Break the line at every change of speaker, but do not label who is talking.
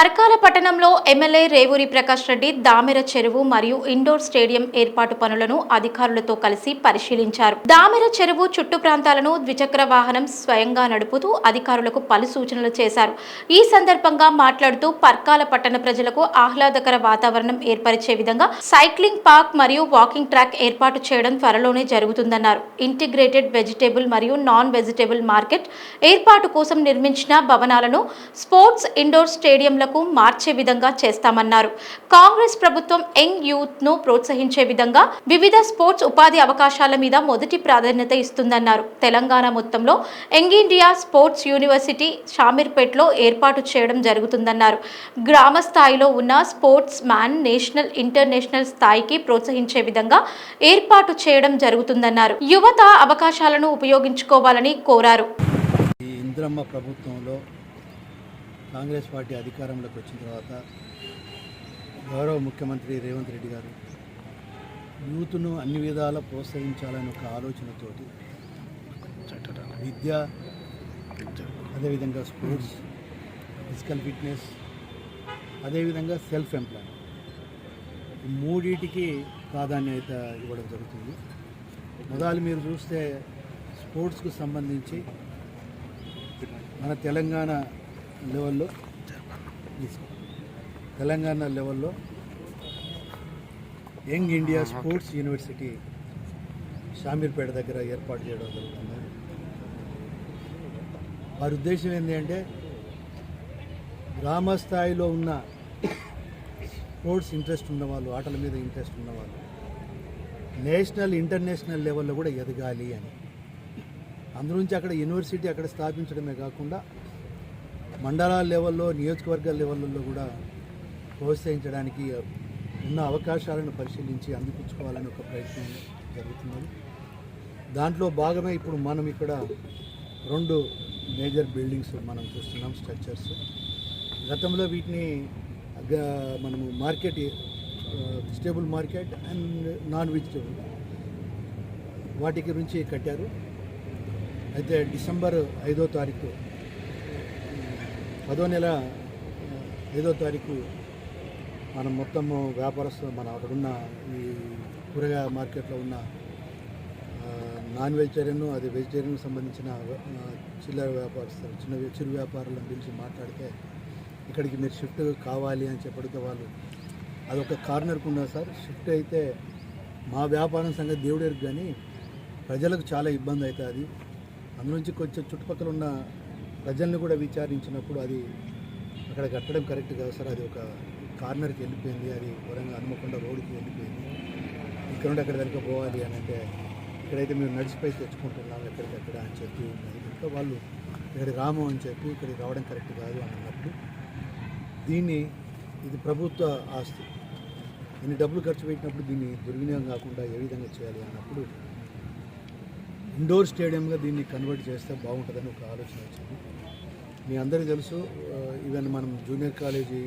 పరకాల పట్టణంలో ఎమ్మెల్యే రేవూరి ప్రకాష్ రెడ్డి దామెర చెరువు మరియు ఇండోర్ స్టేడియం ఏర్పాటు పనులను అధికారులతో కలిసి పరిశీలించారు. దామెర చెరువు చుట్టు ప్రాంతాలను ద్విచక్ర వాహనం స్వయంగా నడుపుతూ అధికారులకు పలు సూచనలు చేశారు. ఈ సందర్భంగా మాట్లాడుతూ పర్కాల పట్టణ ప్రజలకు ఆహ్లాదకర వాతావరణం ఏర్పరిచే విధంగా సైక్లింగ్ పార్క్ మరియు వాకింగ్ ట్రాక్ ఏర్పాటు చేయడం త్వరలోనే జరుగుతుందన్నారు. ఇంటిగ్రేటెడ్ వెజిటేబుల్ మరియు నాన్ వెజిటేబుల్ మార్కెట్ ఏర్పాటు కోసం నిర్మించిన భవనాలను స్పోర్ట్స్ ఇండోర్ స్టేడియంలకు మార్చే విధంగా చేస్తామన్నారు. కాంగ్రెస్ ప్రభుత్వం యంగ్ యూత్ను ప్రోత్సహించే విధంగా వివిధ స్పోర్ట్స్ ఉపాధి అవకాశాల మీద మొదటి ప్రాధాన్యత ఇస్తుందన్నారు. తెలంగాణ మొత్తంలో యంగ్ ఇండియా స్పోర్ట్స్ యూనివర్సిటీ షామీర్పేట్లో ఏర్పాటు చేయడం జరుగుతుందన్నారు. గ్రామ స్థాయిలో ఉన్న స్పోర్ట్స్ మ్యాన్ నేషనల్ ఇంటర్నేషనల్ స్థాయికి ప్రోత్సహించే విధంగా ఏర్పాటు చేయడం జరుగుతుందన్నారు. యువత అవకాశాలను ఉపయోగించుకోవాలని కోరారు.
ఈ ఇంద్రమ్మ ప్రభుత్వంలో కాంగ్రెస్ పార్టీ అధికారంలోకి వచ్చిన తర్వాత గౌరవ ముఖ్యమంత్రి రేవంత్ రెడ్డి గారు యూత్ను అన్ని విధాల ప్రోత్సహించాలని ఒక ఆలోచనతోటి విద్య అదేవిధంగా స్పోర్ట్స్ ఫిజికల్ ఫిట్నెస్ అదేవిధంగా సెల్ఫ్ ఎంప్లాయ్మెంట్ ఈ మూడింటికి ప్రాధాన్యత ఇవ్వడం జరుగుతుంది. మొదలు మీరు చూస్తే స్పోర్ట్స్కు సంబంధించి మన తెలంగాణ లెవెల్లో. తెలంగాణ లెవెల్లో young India sports university Shamirpet దగ్గర ఏర్పాటు చేయడం జరుగుతుంది వారి ఉద్దేశం ఏంటి అంటే గ్రామ స్థాయిలో ఉన్న స్పోర్ట్స్ ఇంట్రెస్ట్ ఉన్నవాళ్ళు ఆటల మీద ఇంట్రెస్ట్ ఉన్నవాళ్ళు నేషనల్ ఇంటర్నేషనల్ లెవెల్లో కూడా ఎదగాలి అని అందునుంచి అక్కడ యూనివర్సిటీ అక్కడ స్థాపించడమే కాకుండా మండలాల లెవెల్లో నియోజకవర్గాల లెవెల్లో కూడా ప్రోత్సహించడానికి ఉన్న అవకాశాలను పరిశీలించి అందిపుచ్చుకోవాలని ఒక ప్రయత్నం జరుగుతున్నది. దాంట్లో భాగమే ఇప్పుడు మనం ఇక్కడ రెండు మేజర్ బిల్డింగ్స్ మనం చూస్తున్నాం స్ట్రక్చర్స్. గతంలో వీటిని మనము market vegetable market and non vegetable వాటి గురించి కట్టారు. అయితే డిసెంబర్ ఐదో తారీఖు పదో నెల ఐదో తారీఖు మనం మొత్తము వ్యాపారస్తు మన అక్కడున్న ఈ కూరగాయ మార్కెట్లో ఉన్న నాన్ వెజిటేరియన్ అది వెజిటేరియన్కి సంబంధించిన చిల్లర వ్యాపారస్తులు చిన్న చిరు వ్యాపారులను పిలిచి మాట్లాడితే ఇక్కడికి మీరు షిఫ్ట్ కావాలి అని చెప్పడితే వాళ్ళు అదొక కార్నర్కు ఉన్నారు సార్ షిఫ్ట్ అయితే మా వ్యాపారం సంగతి దేవుడేరు కానీ ప్రజలకు చాలా ఇబ్బంది అవుతుంది. అందునుంచి కొంచెం చుట్టుపక్కల ఉన్న ప్రజల్ని కూడా విచారించినప్పుడు అది అక్కడ కట్టడం కరెక్ట్ కాదు సార్. అది ఒక కార్నర్కి వెళ్ళిపోయింది. అది వరంగా హనుమకొండ రోడ్డుకి వెళ్ళిపోయింది. ఇక్కడ నుండి అక్కడ దానికి పోవాలి అని అంటే ఇక్కడైతే మేము నడిచిపోయి తెచ్చుకుంటున్నాం ఎక్కడికక్కడ అని చెప్పి ఉన్నది ఇంకా వాళ్ళు ఇక్కడికి రాము అని చెప్పి ఇక్కడికి రావడం కరెక్ట్ కాదు అని అన్నప్పుడు దీన్ని ఇది ప్రభుత్వ ఆస్తి. ఇన్ని డబ్బులు ఖర్చు పెట్టినప్పుడు దీన్ని దుర్వినియోగం కాకుండా ఏ విధంగా చేయాలి అన్నప్పుడు ఇండోర్ స్టేడియంగా దీన్ని కన్వర్ట్ చేస్తే బాగుంటుందని ఒక ఆలోచన వచ్చింది. మీ అందరికీ తెలుసు ఈవెన్ మనం జూనియర్ కాలేజీ